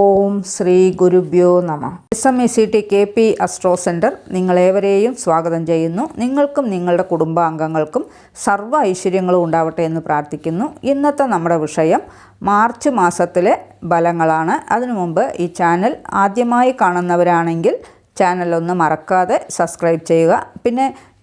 ഓം ശ്രീ ഗുരുഭ്യോ നമ. S M A C T K P astro centre നിങ്ങളേവരെയും സ്വാഗതം ചെയ്യുന്നു. നിങ്ങൾക്കും നിങ്ങളുടെ കുടുംബാംഗങ്ങൾക്കും സർവ ഐശ്വര്യങ്ങളും ഉണ്ടാവട്ടെ എന്ന് പ്രാർത്ഥിക്കുന്നു. ഇന്നത്തെ നമ്മുടെ വിഷയം മാർച്ച് മാസത്തിലെ ഫലങ്ങളാണ്. അതിനു മുമ്പ് ഈ ചാനൽ ആദ്യമായി കാണുന്നവരാണെങ്കിൽ ചാനൽ ഒന്ന് മറക്കാതെ സബ്സ്ക്രൈബ് ചെയ്യുക. പിന്നെ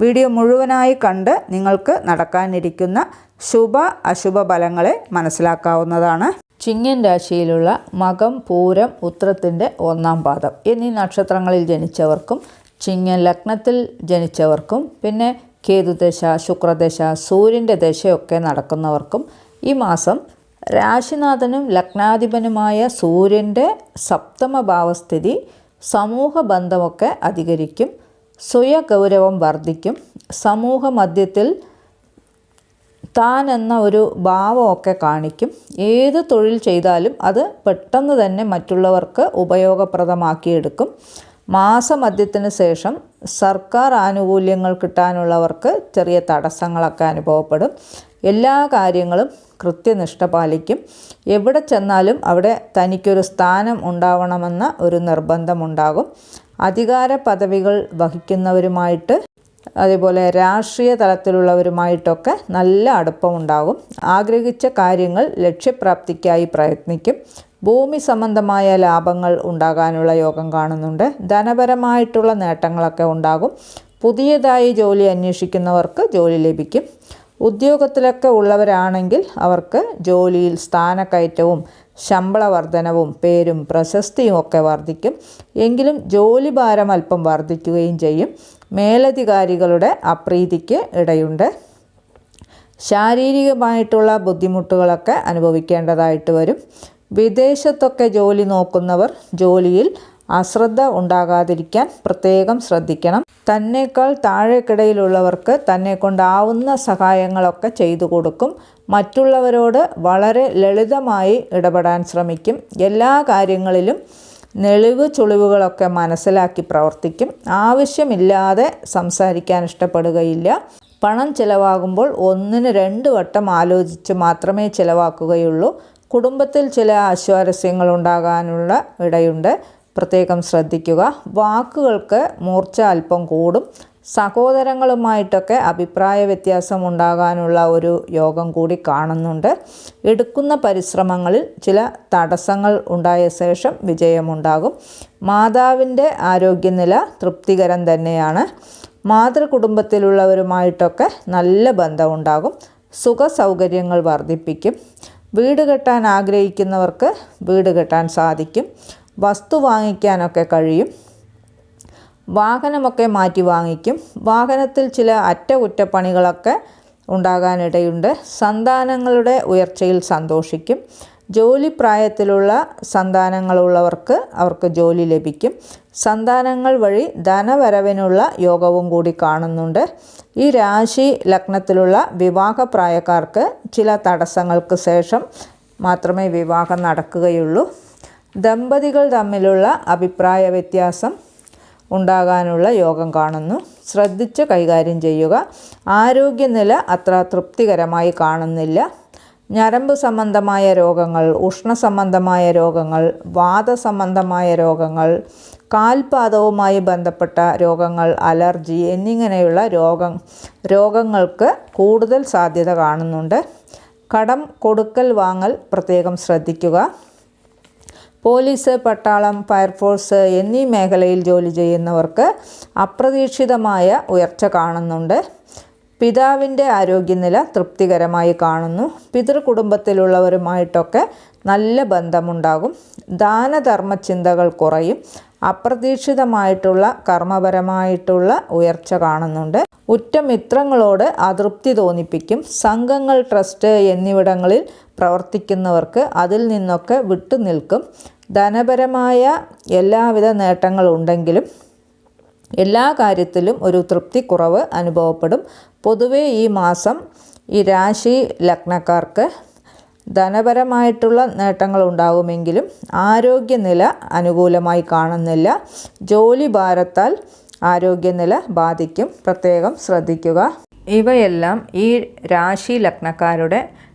വീഡിയോ മുഴുവനായി കണ്ട് നിങ്ങൾക്ക് നടക്കാനിരിക്കുന്ന ശുഭ അശുഭ ഫലങ്ങളെ മനസ്സിലാക്കാവുന്നതാണ്. ചിങ്ങൻ രാശിയിലുള്ള മകം പൂരം ഉത്രത്തിന്റെ ഒന്നാം പാദം എന്നീ നക്ഷത്രങ്ങളിൽ ജനിച്ചവർക്കും ചിങ്ങൻ ലഗ്നത്തിൽ ജനിച്ചവർക്കും പിന്നെ കേതുദശ ശുക്രദശ സൂര്യന്റെ ദശയൊക്കെ നടക്കുന്നവർക്കും ഈ മാസം രാശിനാഥനും ലഗ്നാധിപനുമായ സൂര്യന്റെ സപ്തമ ഭാവസ്ഥിതി സമൂഹ ബന്ധമൊക്കെ അധികരിക്കും. സ്വയഗൗരവം വർദ്ധിക്കും. സമൂഹ മധ്യത്തിൽ താൻ എന്ന ഒരു ഭാവമൊക്കെ കാണിക്കും. ഏത് തൊഴിൽ ചെയ്താലും അത് പെട്ടെന്ന് തന്നെ മറ്റുള്ളവർക്ക് ഉപയോഗപ്രദമാക്കിയെടുക്കും. മാസമധ്യത്തിന് ശേഷം സർക്കാർ ആനുകൂല്യങ്ങൾ കിട്ടാനുള്ളവർക്ക് ചെറിയ തടസ്സങ്ങളൊക്കെ അനുഭവപ്പെടും. എല്ലാ കാര്യങ്ങളും കൃത്യനിഷ്ഠ പാലിക്കും. എവിടെ ചെന്നാലും അവിടെ തനിക്കൊരു സ്ഥാനം ഉണ്ടാവണമെന്ന ഒരു നിർബന്ധമുണ്ടാകും. അധികാര പദവികൾ വഹിക്കുന്നവരുമായിട്ട് അതേപോലെ രാഷ്ട്രീയ തലത്തിലുള്ളവരുമായിട്ടൊക്കെ നല്ല അടുപ്പമുണ്ടാകും. ആഗ്രഹിച്ച കാര്യങ്ങൾ ലക്ഷ്യപ്രാപ്തിക്കായി പ്രയത്നിക്കും. ഭൂമി സംബന്ധമായ ലാഭങ്ങൾ ഉണ്ടാകാനുള്ള യോഗം കാണുന്നുണ്ട്. ധനപരമായിട്ടുള്ള നേട്ടങ്ങളൊക്കെ ഉണ്ടാകും. പുതിയതായി ജോലി അന്വേഷിക്കുന്നവർക്ക് ജോലി ലഭിക്കും. ഉദ്യോഗത്തിലൊക്കെ ഉള്ളവരാണെങ്കിൽ അവർക്ക് ജോലിയിൽ സ്ഥാനക്കയറ്റവും ശമ്പള വർധനവും പേരും പ്രശസ്തിയും ഒക്കെ വർദ്ധിക്കും. എങ്കിലും ജോലി ഭാരം അല്പം വർദ്ധിക്കുകയും ചെയ്യും. മേലധികാരികളുടെ അപ്രീതിക്ക് ഇടയുണ്ട്. ശാരീരികമായിട്ടുള്ള ബുദ്ധിമുട്ടുകളൊക്കെ അനുഭവിക്കേണ്ടതായിട്ട് വരും. വിദേശത്തൊക്കെ ജോലി നോക്കുന്നവർ ജോലിയിൽ അശ്രദ്ധ ഉണ്ടാകാതിരിക്കാൻ പ്രത്യേകം ശ്രദ്ധിക്കണം. തന്നേക്കാൾ താഴേക്കിടയിലുള്ളവർക്ക് തന്നെ കൊണ്ടാവുന്ന സഹായങ്ങളൊക്കെ ചെയ്തു കൊടുക്കും. മറ്റുള്ളവരോട് വളരെ ലളിതമായി ഇടപെടാൻ ശ്രമിക്കും. എല്ലാ കാര്യങ്ങളിലും നെളിവ് ചുളിവുകളൊക്കെ മനസ്സിലാക്കി പ്രവർത്തിക്കും. ആവശ്യമില്ലാതെ സംസാരിക്കാൻ ഇഷ്ടപ്പെടുകയില്ല. പണം ചിലവാകുമ്പോൾ ഒന്നിന് രണ്ട് വട്ടം ആലോചിച്ച് മാത്രമേ ചിലവാക്കുകയുള്ളൂ. കുടുംബത്തിൽ ചില അസ്വാരസ്യങ്ങൾ ഉണ്ടാകാനുള്ള ഇടയുണ്ട്. പ്രത്യേകം ശ്രദ്ധിക്കുക. വാക്കുകൾക്ക് മൂർച്ച അല്പം കൂടും. സഹോദരങ്ങളുമായിട്ടൊക്കെ അഭിപ്രായ വ്യത്യാസം ഉണ്ടാകാനുള്ള ഒരു യോഗം കൂടി കാണുന്നുണ്ട്. എടുക്കുന്ന പരിശ്രമങ്ങളിൽ ചില തടസ്സങ്ങൾ ഉണ്ടായ ശേഷം വിജയമുണ്ടാകും. മാതാവിന്റെ ആരോഗ്യനില തൃപ്തികരം തന്നെയാണ്. മാതൃകുടുംബത്തിലുള്ളവരുമായിട്ടൊക്കെ നല്ല ബന്ധമുണ്ടാകും. സുഖ സൗകര്യങ്ങൾ വർദ്ധിപ്പിക്കും. വീട് കെട്ടാൻ ആഗ്രഹിക്കുന്നവർക്ക് വീട് കെട്ടാൻ സാധിക്കും. വസ്തു വാങ്ങിക്കാനൊക്കെ കഴിയും. വാഹനമൊക്കെ മാറ്റി വാങ്ങിക്കും. വാഹനത്തിൽ ചില അറ്റകുറ്റപ്പണികളൊക്കെ ഉണ്ടാകാനിടയുണ്ട്. സന്താനങ്ങളുടെ ഉയർച്ചയിൽ സന്തോഷിക്കും. ജോലി പ്രായത്തിലുള്ള സന്താനങ്ങളുള്ളവർക്ക് അവർക്ക് ജോലി ലഭിക്കും. സന്താനങ്ങൾ വഴി ധനവരവിനുള്ള യോഗവും കൂടി കാണുന്നുണ്ട്. ഈ രാശി ലഗ്നത്തിലുള്ള വിവാഹ പ്രായക്കാർക്ക് ചില തടസ്സങ്ങൾക്ക് ശേഷം മാത്രമേ വിവാഹം നടക്കുകയുള്ളൂ. ദമ്പതികൾ തമ്മിലുള്ള അഭിപ്രായ വ്യത്യാസം ഉണ്ടാകാനുള്ള യോഗം കാണുന്നു. ശ്രദ്ധിച്ച് കൈകാര്യം ചെയ്യുക. ആരോഗ്യനില അത്ര തൃപ്തികരമായി കാണുന്നില്ല. ഞരമ്പ് സംബന്ധമായ രോഗങ്ങൾ ഉഷ്ണ ഉഷ്ണസംബന്ധമായ രോഗങ്ങൾ വാദസംബന്ധമായ രോഗങ്ങൾ കാൽപാദവുമായി ബന്ധപ്പെട്ട രോഗങ്ങൾ അലർജി എന്നിങ്ങനെയുള്ള രോഗം രോഗങ്ങൾക്ക് കൂടുതൽ സാധ്യത കാണുന്നുണ്ട്. കടം കൊടുക്കൽ വാങ്ങൽ പ്രത്യേകം ശ്രദ്ധിക്കുക. പോലീസ് പട്ടാളം ഫയർഫോഴ്സ് എന്നീ മേഖലയിൽ ജോലി ചെയ്യുന്നവർക്ക് അപ്രതീക്ഷിതമായ ഉയർച്ച കാണുന്നുണ്ട്. പിതാവിന്റെ ആരോഗ്യനില തൃപ്തികരമായി കാണുന്നു. പിതൃകുടുംബത്തിലുള്ളവരുമായിട്ടൊക്കെ നല്ല ബന്ധമുണ്ടാകും. ദാനധർമ്മ ചിന്തകൾ കുറയും. അപ്രതീക്ഷിതമായിട്ടുള്ള കർമ്മപരമായിട്ടുള്ള ഉയർച്ച കാണുന്നുണ്ട്. ഉറ്റമിത്രങ്ങളോട് അതൃപ്തി തോന്നിപ്പിക്കും. സംഘങ്ങൾ ട്രസ്റ്റ് എന്നിവിടങ്ങളിൽ പ്രവർത്തിക്കുന്നവർക്ക് അതിൽ നിന്നൊക്കെ വിട്ടുനിൽക്കും. ധനപരമായ എല്ലാവിധ നേട്ടങ്ങളുണ്ടെങ്കിലും എല്ലാ കാര്യത്തിലും ഒരു തൃപ്തിക്കുറവ് അനുഭവപ്പെടും. പൊതുവെ ഈ മാസം ഈ രാശി ലഗ്നക്കാർക്ക് ധനപരമായിട്ടുള്ള നേട്ടങ്ങൾ ഉണ്ടാകുമെങ്കിലും ആരോഗ്യനില അനുകൂലമായി കാണുന്നില്ല. ജോലി ഭാരത്താൽ ആരോഗ്യനില ബാധിക്കും. പ്രത്യേകം ശ്രദ്ധിക്കുക. ഇവയെല്ലാം ഈ രാശി ലഗ്നക്കാരുടെ